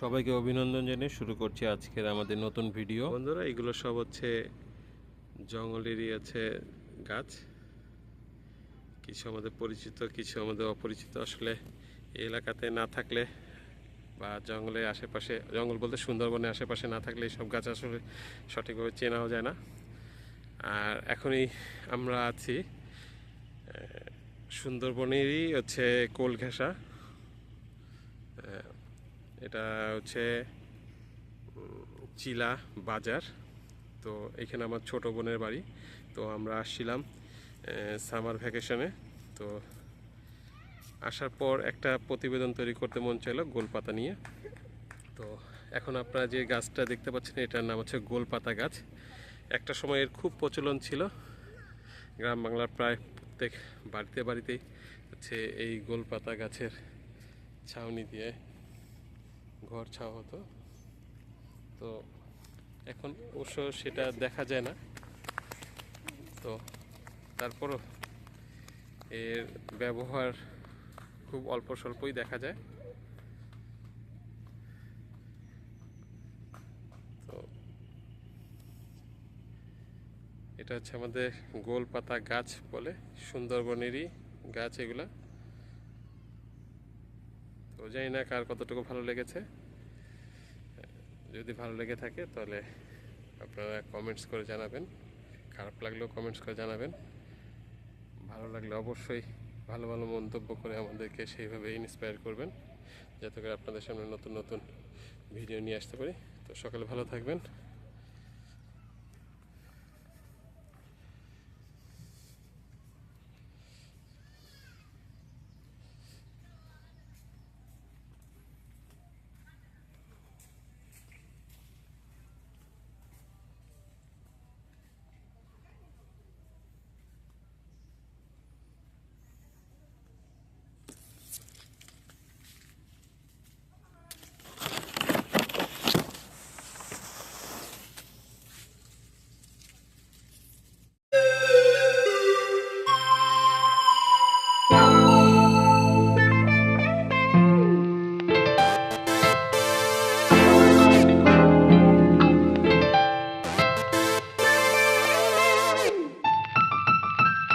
সবাইকে অভিনন্দন জানিয়ে শুরু করছি আজকের আমাদের নতুন ভিডিও। বন্ধুরা, এগুলো সব হচ্ছে জঙ্গলেরই আছে গাছ। কিছু আমাদের পরিচিত, কিছু আমাদের অপরিচিত। আসলে এলাকাতে না থাকলে বা জঙ্গলের আশেপাশে, জঙ্গল বলতে সুন্দরবনের আশেপাশে না থাকলে এইসব গাছ আসলে সঠিকভাবে চেনাও যায় না। আর এখনই আমরা আছি সুন্দরবনেরই হচ্ছে কোল ঘেঁষা এটা হচ্ছে, চিলা বাজার। তো এখানে আমার ছোট বোনের বাড়ি। তো আমরা আসছিলাম সামার ভ্যাকেশনে। তো আসার পর একটা প্রতিবেদন তৈরি করতে মন চাইলো গোলপাতা নিয়ে। তো এখন আপনারা যে গাছটা দেখতে পাচ্ছেন, এটার নাম হচ্ছে গোলপাতা গাছ। একটা সময় এর খুব প্রচলন ছিল। গ্রাম বাংলার প্রায় প্রত্যেক বাড়িতে বাড়িতেই হচ্ছে এই গোলপাতা গাছের ছাউনি দিয়ে ঘর ছাওয়া হতো। তো এখন অবশ্য সেটা দেখা যায় না। তো তারপরও এর ব্যবহার খুব অল্প স্বল্পই দেখা যায়। তো এটা হচ্ছে আমাদের গোল পাতা গাছ বলে, সুন্দরবনেরই গাছ এগুলা। তো জানি না কার কতটুকু ভালো লেগেছে। যদি ভালো লেগে থাকে তাহলে আপনারা কমেন্টস করে জানাবেন। খারাপ লাগলেও কমেন্টস করে জানাবেন। ভালো লাগলে অবশ্যই ভালো ভালো মন্তব্য করে আমাদেরকে সেইভাবে ইন্সপায়ার করবেন। যাতে করে আপনাদের সামনে নতুন নতুন ভিডিও নিয়ে আসতে পারি। তো সকালে ভালো থাকবেন।